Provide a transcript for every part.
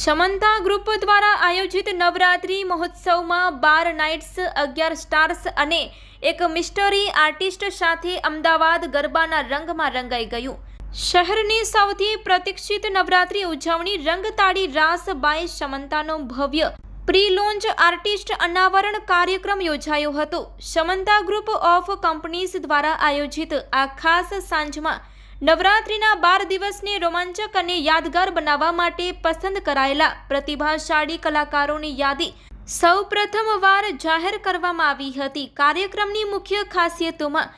સમંતા group દ્વારા આયોજિત નવરાત્રિ મહોત્સવમાં બાર નાઇટ્સ, અગિયાર સ્ટાર્સ અને એક મિસ્ટરી આર્ટિસ્ટ સાથે અમદાવાદ ગરબાના રંગમાં રંગાઈ ગયું. શહેરની સૌથી પ્રતિક્ષિત નવરાત્રિ ઉજવણી રંગતાળી રાસ બાય સમંતાનો ભવ્ય પ્રી લોન્ચ આર્ટિસ્ટ અનાવરણ કાર્યક્રમ યોજાયો હતો. સમંતા ગ્રુપ ઓફ કંપનીઝ દ્વારા આયોજિત આ ખાસ સાંજમાં નવરાત્રિના બાર દિવસને રોમાંચક અને યાદગાર બનાવવા માટે પસંદ કરાયેલા પ્રતિભાશાળી કલાકારોની યાદી સૌ પ્રથમવાર જાહેર કરવામાં આવી હતી. કાર્યક્રમની મુખ્ય ખાસિયતોમાં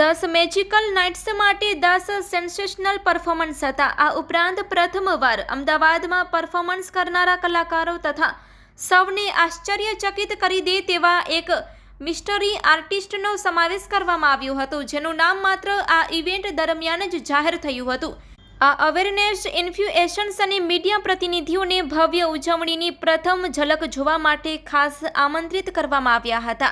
દસ મેજિકલ નાઇટ્સ માટે દસ સેન્સેશનલ પરફોર્મન્સ હતા. આ ઉપરાંત પ્રથમવાર અમદાવાદમાં પરફોર્મન્સ કરનારા કલાકારો તથા સૌને આશ્ચર્યચકિત કરી દે તેવા એક મિસ્ટરી આર્ટિસ્ટનો સમાવેશ કરવામાં આવ્યો હતો, જેનું નામ માત્ર આ ઇવેન્ટ દરમિયાન જ જાહેર થયું હતું. આ અવેરનેસ ઇન્ફ્યુએશન્સ અને મીડિયા પ્રતિનિધિઓને ભવ્ય ઉજવણીની પ્રથમ ઝલક જોવા માટે ખાસ આમંત્રિત કરવામાં આવ્યા હતા.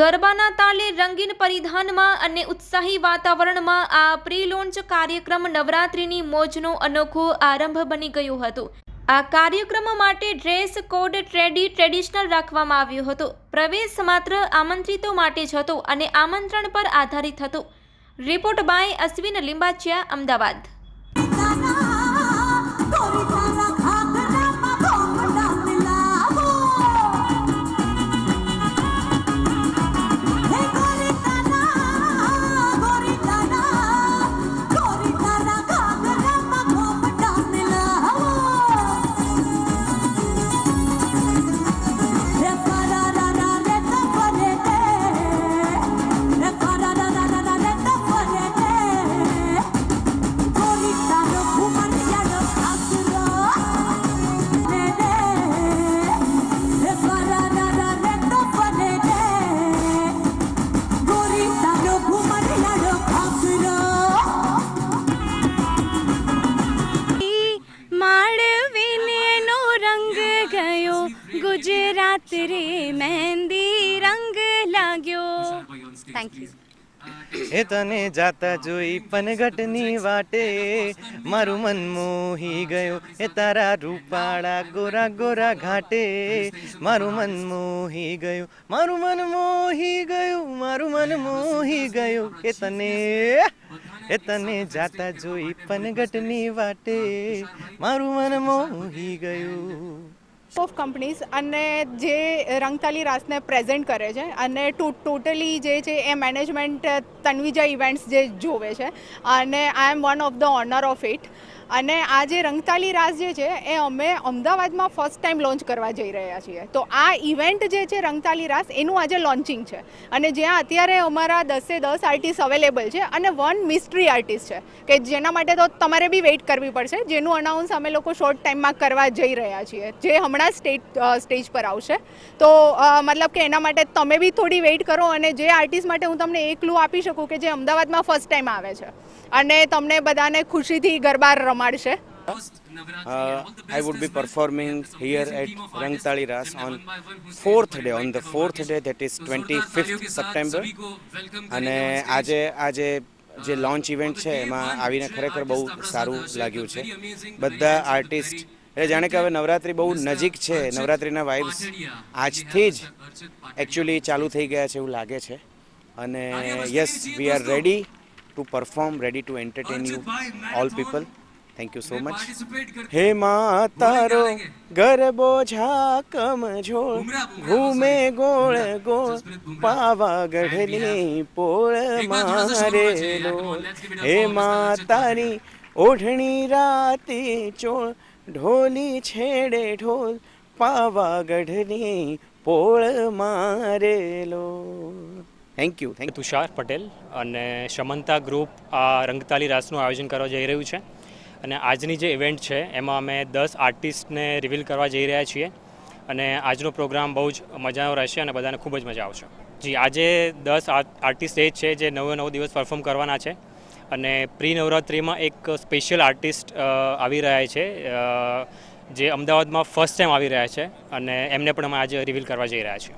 ગરબાના તાલે રંગીન પરિધાનમાં અને ઉત્સાહી વાતાવરણમાં આ પ્રી લોન્ચ કાર્યક્રમ નવરાત્રિની મોજનો અનોખો આરંભ બની ગયો હતો. આ કાર્યક્રમ માટે ડ્રેસ કોડ ટ્રેડી ટ્રેડિશનલ રાખવામાં આવ્યો હતો. પ્રવેશ માત્ર આમંત્રિતો માટે જ હતો અને આમંત્રણ પર આધારિત હતો. Report by Ashwin Limbachiya, Ahmedabad. Thank you એ તને જાતા જોઈ પનગટની વાટે મારું મન મોહી ગયું. એ તારા રૂપાળા ગોરા ગોરા ઘાટે મારું મન મોહી ગયું. મારું મન મોહી ગયું, મારું મન મોહી ગયું. એ તને એ તને જાતા જોઈ પનગટની વાટે મારું મન મોહી ગયું. ઓફ કંપનીઝ અને જે રંગતાલી રાસને પ્રેઝન્ટ કરે છે અને ટોટલી જે છે એ મેનેજમેન્ટ તન્વિજા ઇવેન્ટ્સ જે જોવે છે. અને I am one of the owner of it અને આ જે રંગતાલી રાસ જે છે, એ અમે અમદાવાદમાં ફર્સ્ટ ટાઈમ લોન્ચ કરવા જઈ રહ્યા છીએ. તો આ ઇવેન્ટ જે છે, રંગતાલી રાસ, એનું આજે લોન્ચિંગ છે. અને જ્યાં અત્યારે અમારા દસે દસ આર્ટિસ્ટ અવેલેબલ છે અને વન મિસ્ટ્રી આર્ટિસ્ટ છે. કે જેના માટે તો તમારે બી વેઇટ કરવી પડશે. જેનું અનાઉન્સ અમે લોકો શોર્ટ ટાઈમમાં કરવા જઈ રહ્યા છીએ. જે હમણાં સ્ટેજ સ્ટેજ પર આવશે. તો મતલબ કે એના માટે તમે બી થોડી વેઇટ કરો અને જે આર્ટિસ્ટ માટે હું તમને એક ક્લુ આપી શકું કે જે અમદાવાદમાં ફર્સ્ટ ટાઈમ આવે છે. અને તમને બધાને ખુશીથી garba રમાડશે Uh, I would be performing here at Rangtali Ras on fourth day, on the fourth day that is 25th September. અને આજે આજે જે લોન્ચ ઇવેન્ટ છે એમાં આવીને ખરેખર બહુ સારું લાગ્યું છે. બધા આર્ટિસ્ટ એટલે જાણે કે હવે નવરાત્રિ બહુ નજીક છે નવરાત્રિના વાઇબ્સ આજથી જ એકચ્યુઅલી ચાલુ થઈ ગયા છે એવું લાગે છે. અને yes we are ready to perform ready to entertain you all people thank you so much હે મા તારો ગરબો ઝાકમ ઝોળ ઘૂમે ગોળ ગોળ પાવાગઢની પોળ મારેલો હે માં તારી ઓઢણી રાતે ચોળ ઢોલી છેડે ઢોલ પાવાગઢની પોળ મારે લોલ thank you thank Tushar Patel અને શમંતા ગ્રુપ આ રંગતાલી રાસનું આયોજન કરવા જઈ રહ્યું છે. અને આજની જે ઇવેન્ટ છે, એમાં અમે દસ આર્ટિસ્ટને રિવીલ કરવા જઈ રહ્યા છીએ. અને આજનો પ્રોગ્રામ બહુ જ મજાનો રહેશે અને બધાને ખૂબ જ મજા આવશે. જી, આજે દસ આર્ટિસ્ટ એ જ છે જે નવે નવ દિવસ પરફોર્મ કરવાના છે. અને પ્રી નવરાત્રિમાં એક સ્પેશિયલ આર્ટિસ્ટ આવી રહ્યા છે જે અમદાવાદમાં ફર્સ્ટ ટાઈમ આવી રહ્યા છે. અને એમને પણ અમે આજે રિવીલ કરવા જઈ રહ્યા છીએ.